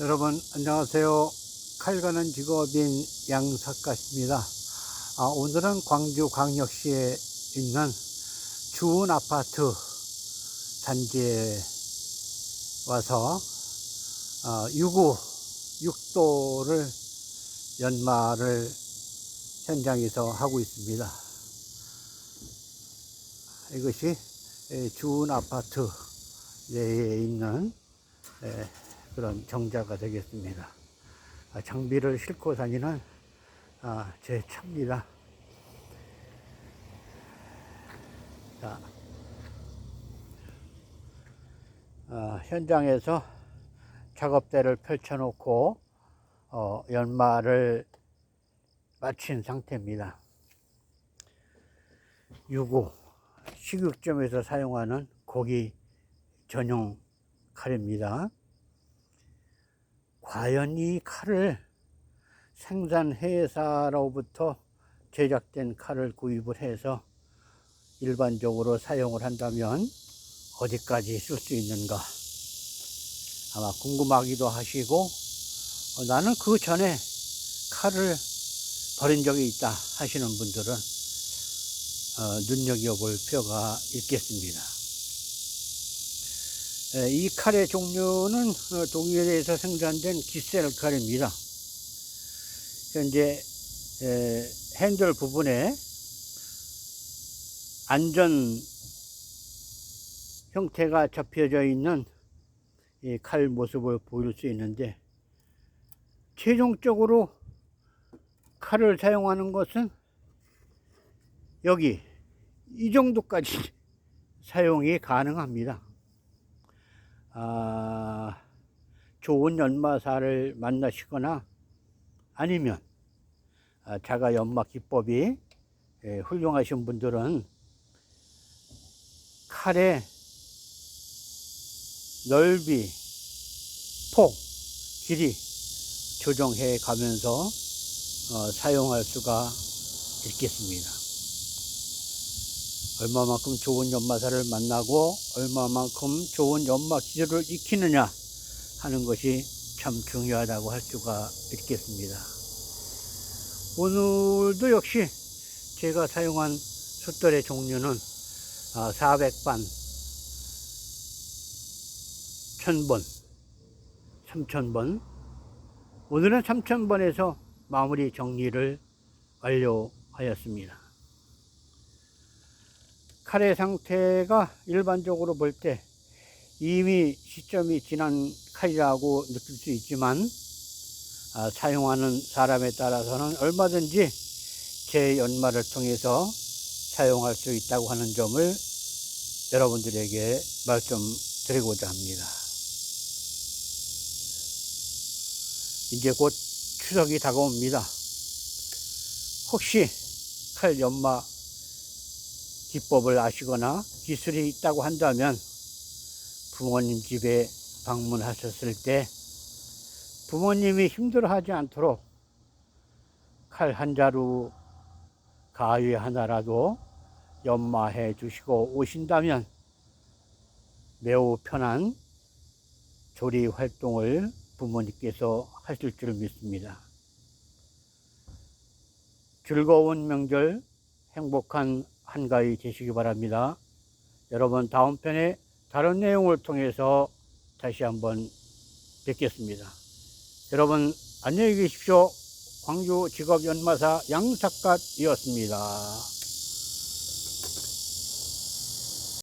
여러분 안녕하세요. 칼가는 직업인 양사가십니다. 아, 오늘은 광주 광역시에 있는 주운 아파트 단지에 와서 어, 유구 육도를 연마를 현장에서 하고 있습니다. 이것이 에, 주운 아파트 내에 있는 에, 그런 정자가 되겠습니다. 아, 장비를 싣고 다니는 아, 제 차입니다. 자, 아, 현장에서 작업대를 펼쳐놓고 어, 연마를 마친 상태입니다. 유고 식육점에서 사용하는 고기 전용 칼입니다. 과연 이 칼을 생산 회사로부터 제작된 칼을 구입을 해서 일반적으로 사용을 한다면 어디까지 쓸 수 있는가 아마 궁금하기도 하시고 어, 나는 그 전에 칼을 버린 적이 있다 하시는 분들은 어, 눈여겨볼 필요가 있겠습니다. 에, 이 칼의 종류는 어, 독일에서 생산된 기셀 칼입니다. 현재 에, 핸들 부분에 안전 형태가 접혀져 있는 이 칼 모습을 보일 수 있는데 최종적으로 칼을 사용하는 것은 여기 이 정도까지 사용이 가능합니다. 아, 좋은 연마사를 만나시거나 아니면 아, 자가 연마 기법이 예, 훌륭하신 분들은 칼의 넓이, 폭, 길이 조정해 가면서 어, 사용할 수가 있겠습니다. 얼마만큼 좋은 연마사를 만나고 얼마만큼 좋은 연마 기술을 익히느냐 하는 것이 참 중요하다고 할 수가 있겠습니다. 오늘도 역시 제가 사용한 숫돌의 종류는 400반, 1000번, 3000번. 오늘은 3000번에서 마무리 정리를 완료하였습니다. 칼의 상태가 일반적으로 볼 때 이미 시점이 지난 칼이라고 느낄 수 있지만 아, 사용하는 사람에 따라서는 얼마든지 제 연마를 통해서 사용할 수 있다고 하는 점을 여러분들에게 말씀드리고자 합니다. 이제 곧 추석이 다가옵니다. 혹시 칼 연마 기법을 아시거나 기술이 있다고 한다면 부모님 집에 방문하셨을 때 부모님이 힘들어하지 않도록 칼 한 자루 가위 하나라도 연마해 주시고 오신다면 매우 편한 조리 활동을 부모님께서 하실 줄 믿습니다. 즐거운 명절, 행복한 한가위 되시기 바랍니다. 여러분 다음 편에 다른 내용을 통해서 다시 한번 뵙겠습니다. 여러분 안녕히 계십시오. 광주 직업연마사 양작갓이었습니다.